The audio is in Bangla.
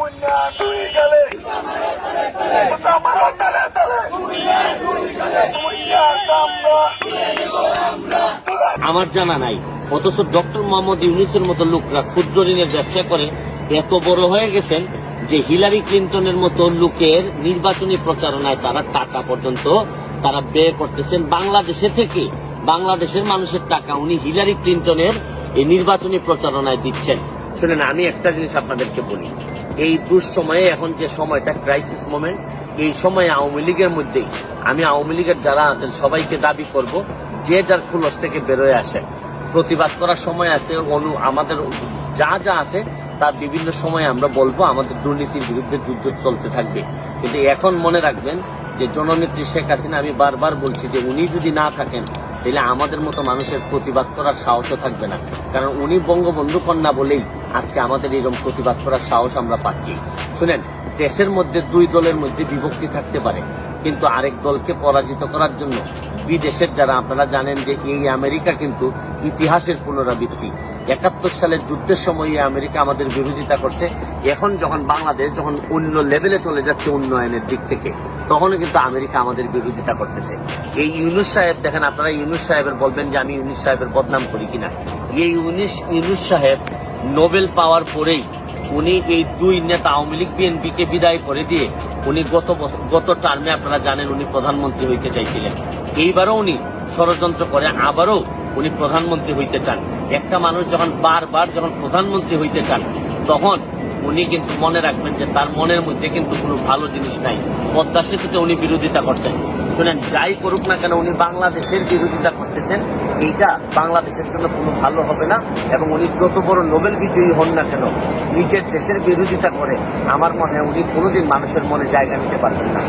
মুন্না দুই গেলে। আমার তলে তলে মুন্না সামরা। আমার জানা নাই। অথচ ডক্টর মোহাম্মদ ইউনিসের মতো লোকরা ক্ষুদ্র ঋণের ব্যবসা করে এত বড় হয়ে গেছেন যে হিলারি ক্লিন্টনের মতো লোকের নির্বাচনী প্রচারণায় তারা টাকা পর্যন্ত তারা ব্যয় করতেছেন বাংলাদেশে থেকে। বাংলাদেশের মানুষের টাকা উনি হিলারি ক্লিন্টনের এই নির্বাচনী প্রচারণায় দিচ্ছেন। শুনেন আমি একটা জিনিস আপনাদেরকে বলি। এই দুঃসময়ে এখন যে সময়টা ক্রাইসিস মোমেন্ট এই সময়ে আওয়ামী লীগের মধ্যেই আমি আওয়ামী লীগের যারা আছেন, সবাইকে দাবি করব, যে যার খুলস থেকে বেরোয় আসে। প্রতিবাদ করার সময় আছে, অনু আমাদের যা যা আছে, তার বিভিন্ন সময় আমরা বলব, আমাদের দুর্নীতির বিরুদ্ধে যুদ্ধ চলতে থাকবে। কিন্তু এখন মনে রাখবেন যে জননেত্রী শেখ হাসিনা, আমি বারবার বলছি যে উনি যদি না থাকেন তাহলে আমাদের মতো মানুষের প্রতিবাদ করার সাহসও থাকবে না। কারণ উনি বঙ্গবন্ধু কন্যা বলেই আজকে আমাদের এরকম প্রতিবাদ করার সাহস আমরা পাচ্ছি। শুনেন, দেশের মধ্যে দুই দলের মধ্যে বিভক্তি থাকতে পারে। কিন্তু আরেক দলকে পরাজিত করার জন্য বিদেশের যারা, আপনারা জানেন যে এই আমেরিকা কিন্তু ইতিহাসের পুনরাবৃত্তি। একাত্তর সালের যুদ্ধের সময় এই আমেরিকা আমাদের বিরোধিতা করছে। এখন যখন বাংলাদেশ যখন অন্য লেভেলে চলে যাচ্ছে উন্নয়নের দিক থেকে, তখনও কিন্তু আমেরিকা আমাদের বিরোধিতা করতেছে। এই ইউনুস সাহেব, দেখেন আপনারা ইউনুস সাহেবের বলবেন যে আমি ইউনুস সাহেবের বদনাম করি কিনা। এই ইউনুস ইউনুস সাহেব নোবেল পাওয়ার পরেই উনি এই দুই নেতা আওয়ামী লীগ বিএনপিকে বিদায় করে দিয়ে উনি গত গত টার্মে আপনারা জানেন উনি প্রধানমন্ত্রী হইতে চাইছিলেন। এইবারও উনি ষড়যন্ত্র করে, আবারও উনি প্রধানমন্ত্রী হইতে চান। একটা মানুষ যখন বারবার যখন প্রধানমন্ত্রী হইতে চান তখন উনি কিন্তু মনে রাখবেন যে তার মনের মধ্যে কিন্তু কোনো ভালো জিনিস নাই। পদ্মা সেতুতে উনি বিরোধিতা করছেন। শুনেন, যাই করুক না কেন উনি বাংলাদেশের বিরোধিতা করতেছেন। এইটা বাংলাদেশের জন্য কোনো ভালো হবে না এবং উনি যত বড় নোবেল বিজয়ী হন না কেন, নিজের দেশের বিরোধিতা করে আমার মনে হয় উনি কোনোদিন মানুষের মনে জায়গা নিতে পারবেন না।